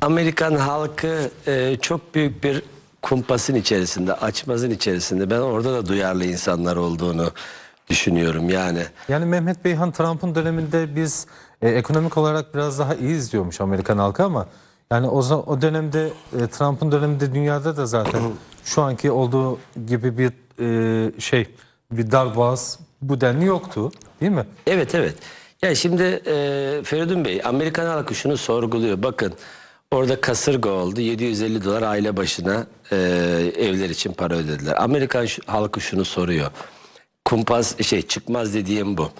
Amerikan halkı e, çok büyük bir kumpasın içerisinde, açmazın içerisinde. Ben orada da duyarlı insanlar olduğunu düşünüyorum yani. Yani Mehmet Beyhan Trump'ın döneminde biz e, ekonomik olarak biraz daha iyi izliyormuş Amerikan halkı ama yani o, o dönemde e, Trump'ın döneminde dünyada da zaten şu anki olduğu gibi bir e, şey bir darboğaz bu denli yoktu değil mi? Evet evet. Ya şimdi e, Feridun Bey Amerikan halkı şunu sorguluyor. Bakın orada kasırga oldu. 750 dolar aile başına e, evler için para ödediler. Amerikan halkı şunu soruyor. Kumpas şey çıkmaz dediğim bu.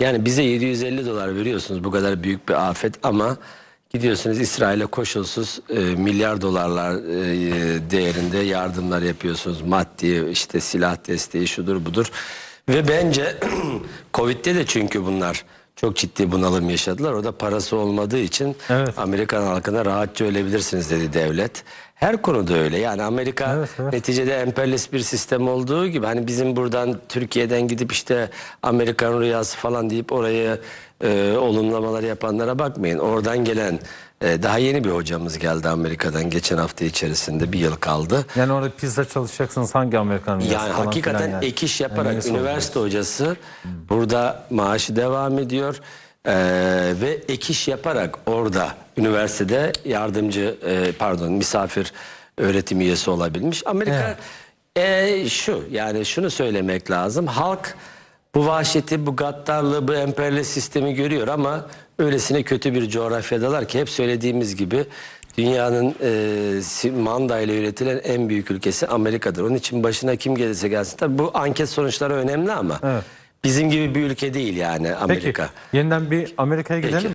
Yani bize 750 dolar veriyorsunuz bu kadar büyük bir afet ama gidiyorsunuz İsrail'e koşulsuz e, milyar dolarlar e, değerinde yardımlar yapıyorsunuz. Maddi işte silah desteği şudur budur. Ve bence Covid'de de çünkü bunlar çok ciddi bunalım yaşadılar. O da parası olmadığı için Evet. Amerikan halkına rahatça ölebilirsiniz dedi devlet. Her konuda öyle. Yani Amerika Evet, evet. neticede emperyalist bir sistem olduğu gibi hani bizim buradan Türkiye'den gidip işte Amerikan rüyası falan deyip oraya e, olumlamalar yapanlara bakmayın. Oradan gelen e, daha yeni bir hocamız geldi Amerika'dan geçen hafta içerisinde bir yıl kaldı. Yani orada pizza çalışacaksınız hangi Amerikan rüyası Yani hakikaten yani. ek iş Yani yaparak neyse üniversite hocası burada maaşı devam ediyor Ee, ve ek iş yaparak orada üniversitede yardımcı e, pardon misafir öğretim üyesi olabilmiş. Amerika e, şu yani şunu söylemek lazım halk bu vahşeti bu gaddarlığı bu emperyalist sistemi görüyor ama öylesine kötü bir coğrafyadalar ki hep söylediğimiz gibi Dünyanın e, manda ile üretilen en büyük ülkesi Amerika'dır. Onun için başına kim gelirse gelsin. Tabii bu anket sonuçları önemli ama Evet. Bizim gibi bir ülke değil yani Peki Amerika. yeniden bir Amerika'ya Peki. gidelim.